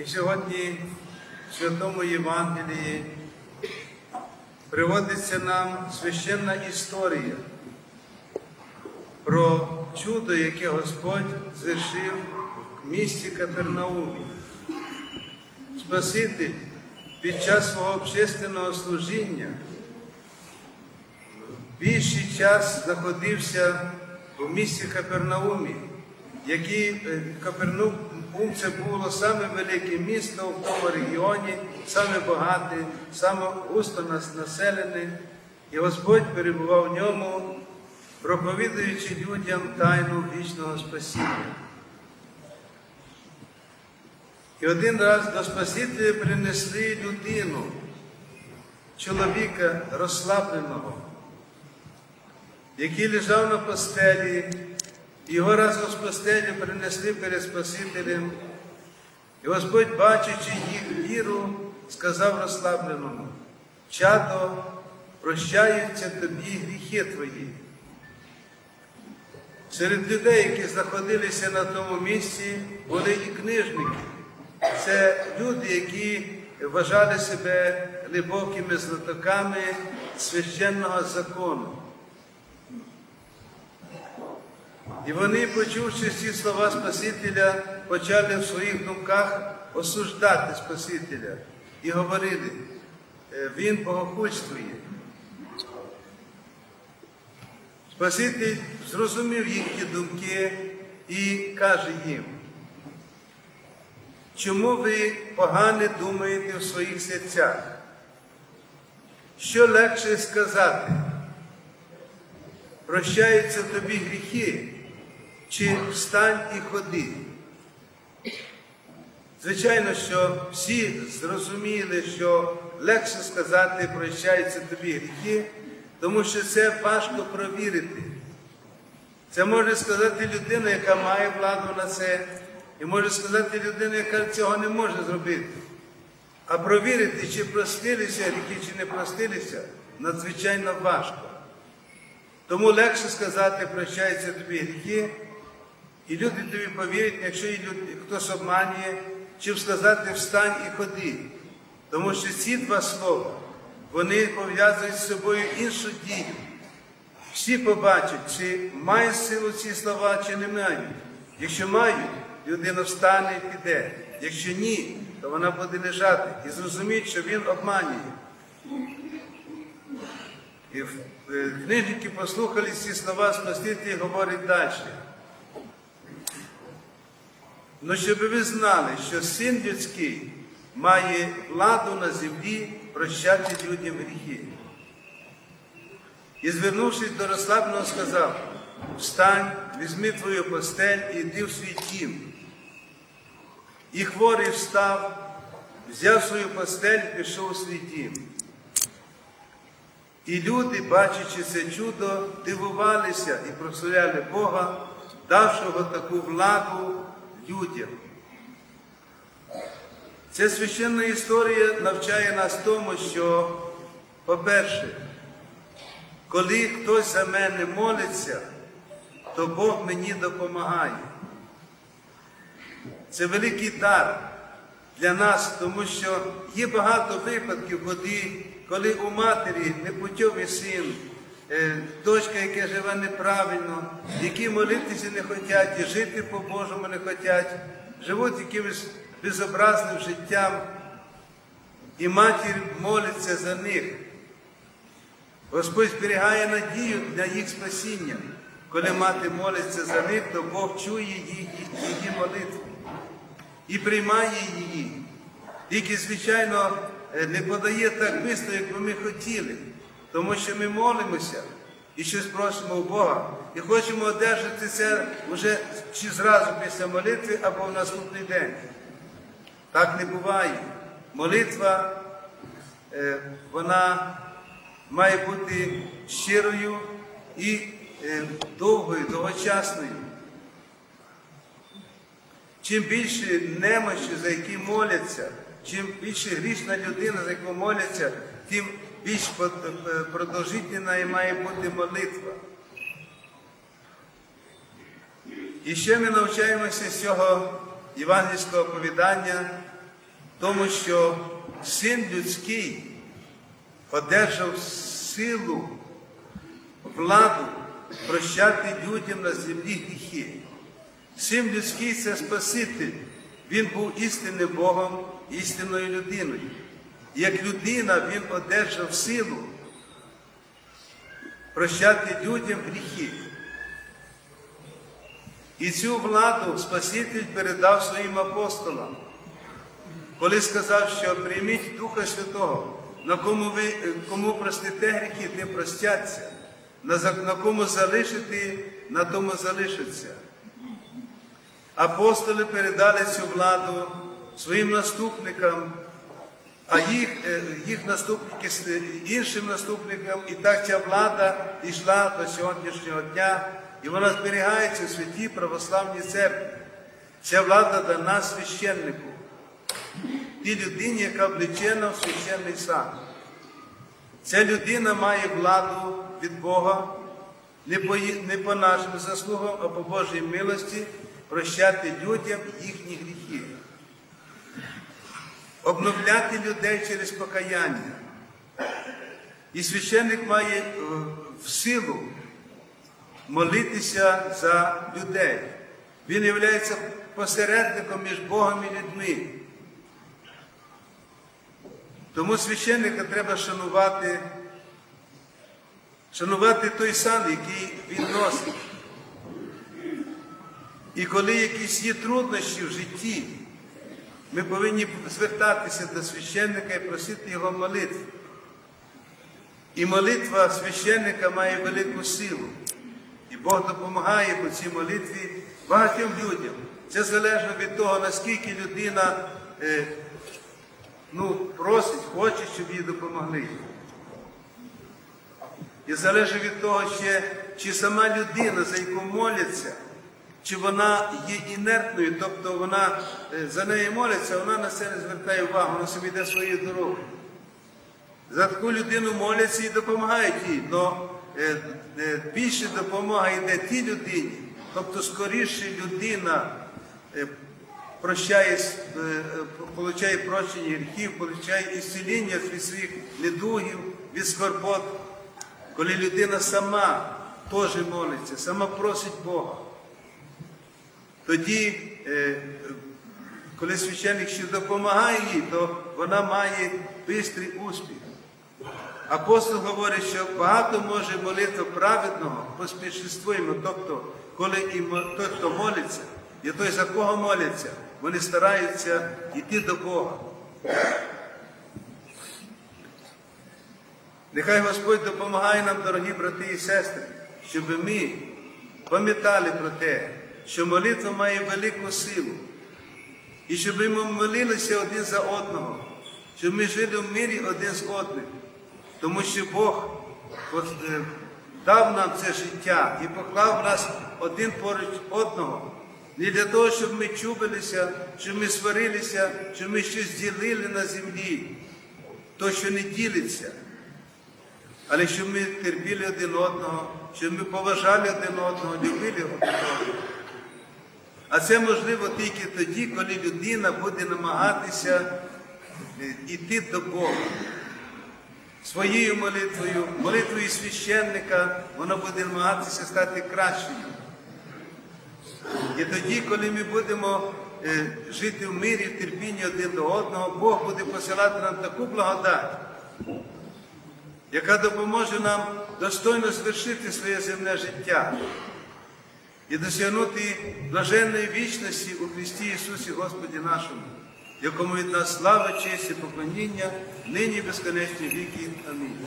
І сьогодні в Святому Євангелії приводиться нам священна історія про чудо, яке Господь звершив в місті Капернаумі. Спаситель під час свого общественного служіння більший час знаходився у місті Капернаумі, який е, Це було саме велике місто в тому регіоні, саме багате, саме густо нас- населене, і Господь перебував в ньому, проповідуючи людям тайну вічного спасіння. І один раз до Спасителя принесли людину, чоловіка розслабленого, який лежав на постелі, його разом з постелі принесли перед Спасителем. І Господь, бачачи їх віру, сказав розслабленому, чадо, прощаються тобі гріхи твої. Серед людей, які знаходилися на тому місці, були і книжники. Це люди, які вважали себе глибокими знатоками священного закону. І вони, почувши ці слова Спасителя, почали в своїх думках осуждати Спасителя і говорили, «Е, він богохульствує. Спаситель зрозумів їхні думки і каже їм, чому ви погане думаєте в своїх серцях? Що легше сказати? Прощаються тобі гріхи, чи встань і ходи? Звичайно, що всі зрозуміли, що легше сказати прощаються тобі гріхи, тому що це важко провірити. Це може сказати людина, яка має владу на це, і може сказати людина, яка цього не може зробити. А провірити, чи простилися гріхи, чи не простилися, надзвичайно важко. Тому легше сказати, прощаються тобі гріхи, і люди тобі повірять, якщо люди, хтось обманює, чи сказати встань і ходи. Тому що ці два слова, вони пов'язують з собою іншу дію. Всі побачать, чи має силу ці слова, чи не мають. Якщо мають, людина встане і піде. Якщо ні, то вона буде лежати і зрозуміють, що він обманює. І е, книжники послухали ці слова Спаситель і говорить далі. Ну, щоб ви знали, що син людський має владу на землі прощати людям гріхи. І звернувшись до розслабленого, сказав: Встань, візьми твою постель і йди в свій дім. І хворий встав, взяв свою постель і пішов у свій дім. І люди, бачачи це чудо, дивувалися і прославляли Бога, давшого таку владу людям. Ця священна історія навчає нас тому, що, по-перше, коли хтось за мене молиться, то Бог мені допомагає. Це великий дар для нас, тому що є багато випадків, коли, у матері непутьовий син, дочка, яка живе неправильно, які молитися не хочуть, і жити по-божому не хочуть, живуть якимось безобразним життям, і матір молиться за них. Господь зберігає надію для їх спасіння. Коли мати молиться за них, то Бог чує її, її молитву і приймає її. Тільки, звичайно, е, не подає так швидко, як би ми хотіли, тому що ми молимося і щось просимо у Бога, і хочемо одержати це вже чи зразу після молитви або в наступний день. Так не буває. Молитва, е, вона має бути щирою і е, довгою, довгочасною. Чим більше немощі, за які моляться, чим більше грішна людина, за яку моляться, тим більш продовжительна має бути молитва. І ще ми навчаємося з цього євангельського оповідання, тому що син людський одержав силу, владу прощати людям на землі гріхи. Син людський це Спаситель. Він був істинним Богом, істинною людиною. Як людина він одержав силу прощати людям гріхи. І цю владу Спаситель передав своїм апостолам, коли сказав, що прийміть Духа Святого, на кому ви кому простите гріхи, тим простяться, на, на кому залишите, на тому залишаться. Апостоли передали цю владу своїм наступникам, а їх, е, їх наступники с- іншим наступникам, і так ця влада йшла до сьогоднішнього дня, і вона зберігається у святій православній церкві. Ця влада дана священнику, тій людині, яка облечена в священний сан. Ця людина має владу від Бога не по, не по нашим заслугам, а по Божій милості прощати людям їхні гріхи обновляти людей через покаяння. І священник має е, в силу молитися за людей. Він є посередником між Богом і людьми. Тому священника треба шанувати, шанувати той сан, який він носить. І коли якісь є труднощі в житті, ми повинні звертатися до священника і просити його молитви. І молитва священника має велику силу. І Бог допомагає по цій молитві багатьом людям. Це залежно від того, наскільки людина е, ну, просить, хоче, щоб їй допомогли. І залежить від того, ще, чи сама людина, за яку моляться, чи вона є інертною, тобто вона е, за нею моляться, вона на це не звертає увагу, вона собі йде своєю дорогою. За таку людину моляться і допомагають їй, але більше допомога йде тій людині, тобто скоріше людина е, прощає, е, е, получає прощення гріхів, получає ісціління від своїх недугів, від скорбот, коли людина сама теж молиться, сама просить Бога. Тоді, е, коли священник ще допомагає їй, то вона має бистрий успіх. Апостол говорить, що багато може молитва праведного поспішествуємо, тобто, коли і той, хто молиться, і той, за кого моляться, вони стараються йти до Бога. Нехай Господь допомагає нам, дорогі брати і сестри, щоб ми пам'ятали про те, що молитва має велику силу. І щоб ми молилися один за одного, щоб ми жили в мирі один з одним. Тому що Бог е, дав нам це життя і поклав нас один поруч одного. Не для того, щоб ми чубилися, щоб ми сварилися, щоб ми щось ділили на землі, то, що не ділиться. Але щоб ми терпіли один одного, щоб ми поважали один одного, любили один одного. А це можливо тільки тоді, коли людина буде намагатися йти до Бога. Своєю молитвою, молитвою священника, вона буде намагатися стати кращою. І тоді, коли ми будемо е, жити в мирі, в терпінні один до одного, Бог буде посилати нам таку благодать, яка допоможе нам достойно звершити своє земне життя і досягнути блаженної вічності у Христі Ісусі Господі нашому, якому від нас слава, честь і поклоніння, нині безконечні віки. Амінь.